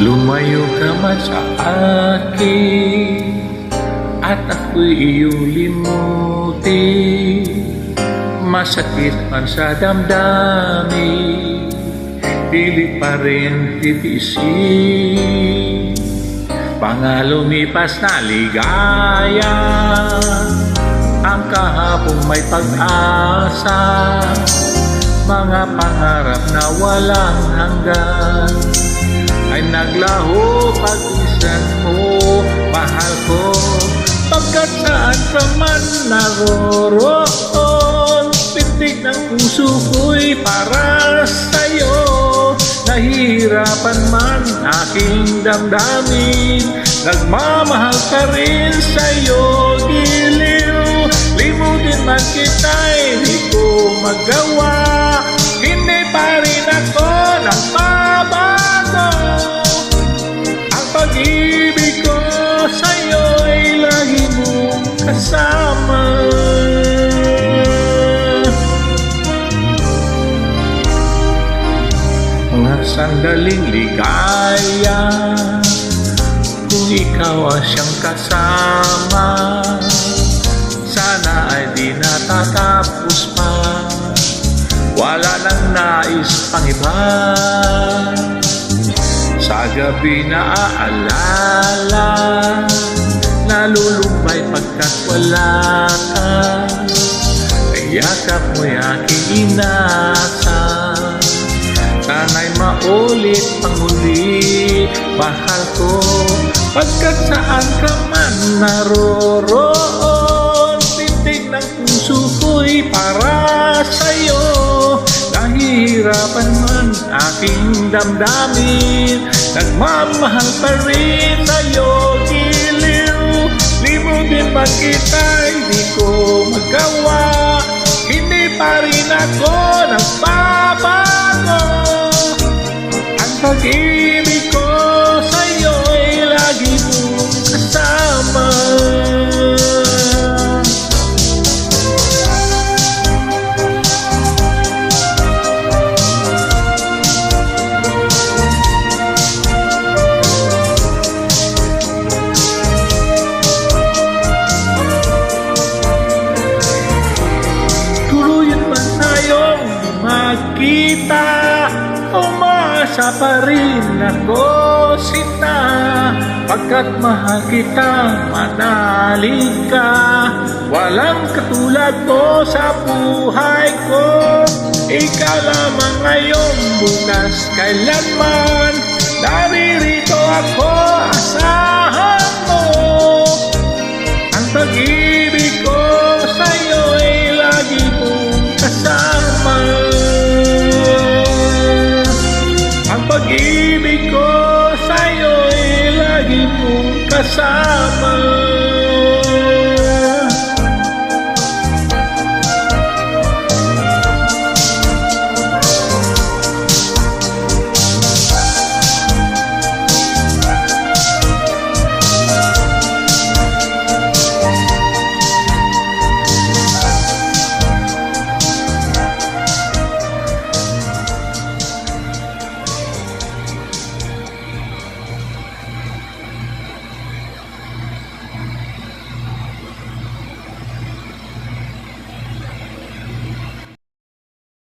Lumayo ka man sa akin At ako'y iyong limutin Masakit man sa damdamin Pilit pa rin titiisin Mga na ligaya Ang kahapong may pag-asa Mga pangarap na walang hanggan. Ay naglaho pag-isan mo Mahal ko. Pagkat saan ka man naroroon Pintig ng puso ko'y para sa'yo. Nahihirapan man aking damdamin Nagmamahal ka rin sa'yo giliw. Limutin man kita'y di ko magawa sandaling ligaya. Kung ikaw ang siyang kasama Sana ay di natatapos pa. Wala nang nais pang iba. Sa gabi na aalala Nalulumbay pagkat wala ka. Kayakap mo'y aking inasa Sana'y maulit pang muli Mahal ko. Pagkat saan ka man naroroon Tintig ng puso ko'y para sa'yo. Nahihirapan man aking damdamin Nagmamahal pa rin sa'yo giliw Limutin man kita'y di ko magawa? Hindi pa rin ako nagbabago Ang pag-ibig ko sa'yo'y lagi mong kasama. Tuluyan man tayong pa rin ako sinta Pagkat mahal kita, manalig ka. Walang katulad mo sa buhay ko. Ikaw lamang ngayon, bukas, kailanman Naririto ako, kasama